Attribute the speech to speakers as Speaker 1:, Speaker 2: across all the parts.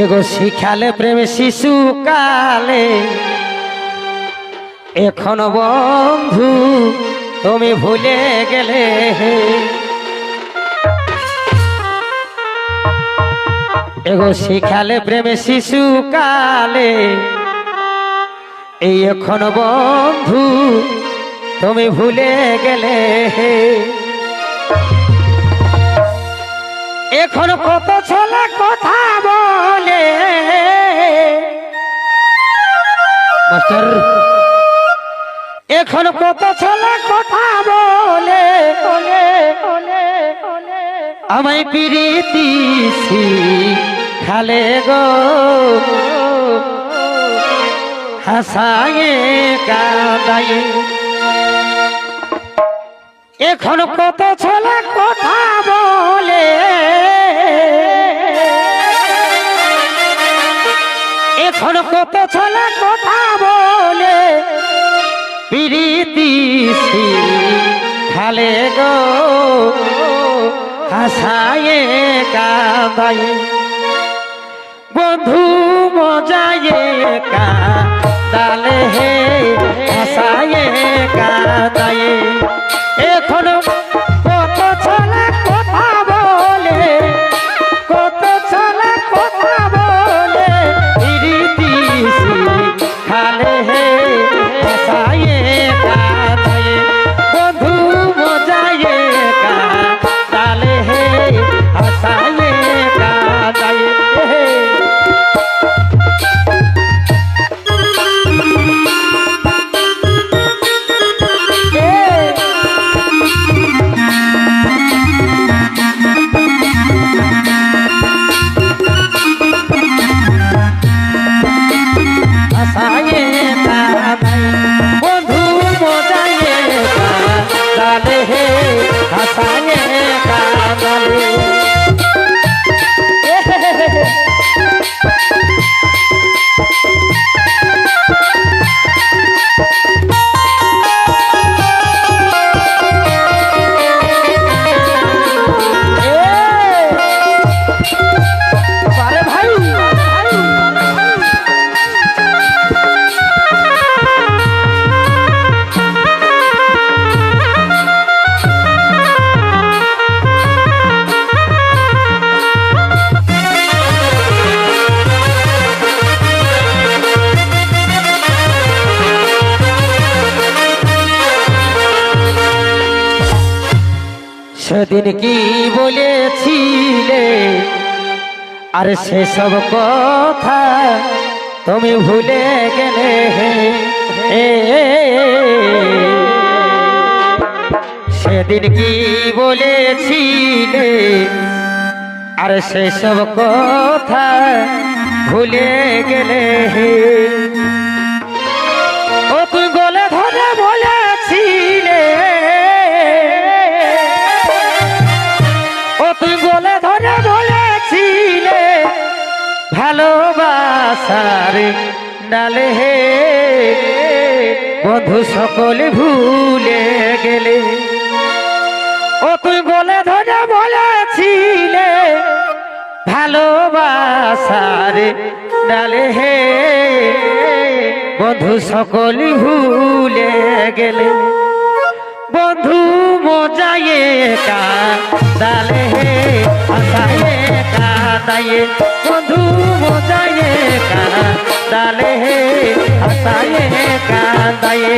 Speaker 1: এগো শিখালে প্রেম শিশু কালে। এখন বন্ধু, তুমি ভুলে গেলে এগো শিখালে প্রেম শিশু কালে। এই এখন বন্ধু, তুমি ভুলে গেলে এখন কত ছেলে কথা কত ছেলে কথা বলে বলে বলে বলে। আমায় প্রীতি খালে গো। হাসায়ে কাদায়ে এখন কত ছেলে কথা বলে? এখন কত ছেলে কথা বলে? প্রীতি খালে গো হাসায়ে কাঁদায়ে বন্ধু মজায়ে কাঁদালে সেদিন কি বলেছিলে? আর সেসব কথা তুমি ভুলে গেলে সেদিন কি বলেছিলে? আর সেসব কথা ভুলে গেলে ভালোবাসার ডালে হে। বন্ধু, সকলে ভুলে গেলে। ও তুই গলে ধরে বলেছিলে, ভালোবাসার ডালে হে। বন্ধু, সকলে ভুলে গেলে। বন্ধু মজায়ে কাদালে হে? আসায়ে কাদায়ে বন্ধু মজায়ে কাদালে হে আসায়ে কাদায়ে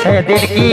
Speaker 1: সেদিন কি